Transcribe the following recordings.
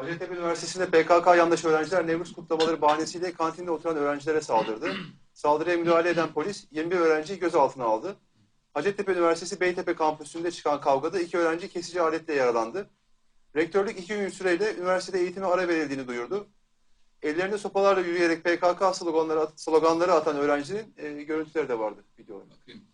Hacettepe Üniversitesi'nde PKK yandaşı öğrenciler Nevruz kutlamaları bahanesiyle kantinde oturan öğrencilere saldırdı. Saldırıya müdahale eden polis 21 öğrenciyi gözaltına aldı. Hacettepe Üniversitesi Beytepe kampüsünde çıkan kavgada iki öğrenci kesici aletle yaralandı. Rektörlük iki gün süreyle üniversitede eğitime ara verildiğini duyurdu. Ellerinde sopalarla yürüyerek PKK sloganları, sloganları atan öğrencinin e, görüntüleri de vardı videoda. Bakayım.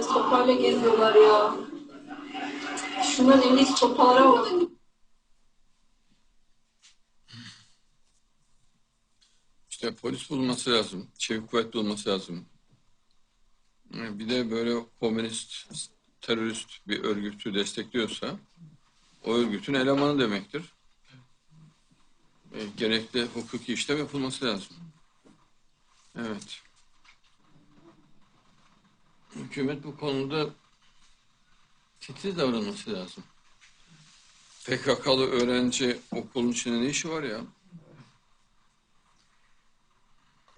Ellerinde sopayla geziyorlar ya. Şunların elindeki sopalara bak. İşte polis bulması lazım. Çevik kuvvetli olması lazım. Bir de böyle komünist, terörist bir örgütü destekliyorsa o örgütün elemanı demektir. E, gerekli hukuki işlem yapılması lazım. Evet. Hükümet bu konuda titiz davranması lazım. PKK'lı öğrenci okulun içinde ne işi var ya?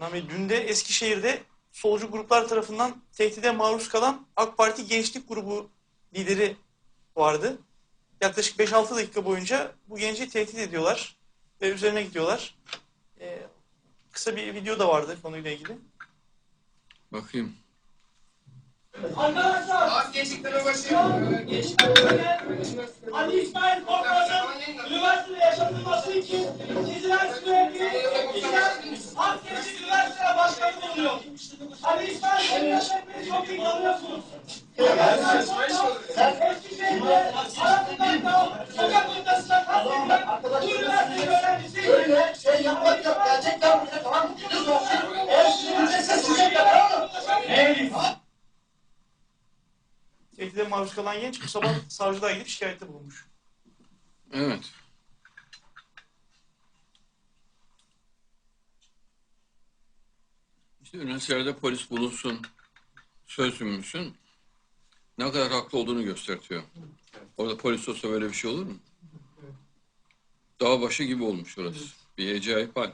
Nami dün de Eskişehir'de solcu gruplar tarafından tehdide maruz kalan AK Parti Gençlik Grubu lideri vardı. Yaklaşık 5-6 dakika boyunca bu genci tehdit ediyorlar ve üzerine gidiyorlar. Ee, kısa bir video da vardı konuyla ilgili. Bakayım. Az gençliklere başlayalım. Ali İsmail Korkmaz'ın üniversitede yaşatılması için sizler sürekli bizler Akdeniz Üniversitesi Başkanı bulunuyor. Ali İsmail Korkmaz'ı hepiniz çok iyi tanıyorsunuz. Eskişehir'de Tehdide maruz kalan genç bu sabah savcılığa gidip şikayette bulunmuş. Evet. İşte üniversitelerde polis bulunsun, söz müsün ne kadar haklı olduğunu gösteriyor. Orada polis olsa böyle bir şey olur mu? Dağ başı gibi olmuş orası. Bir acayip hal.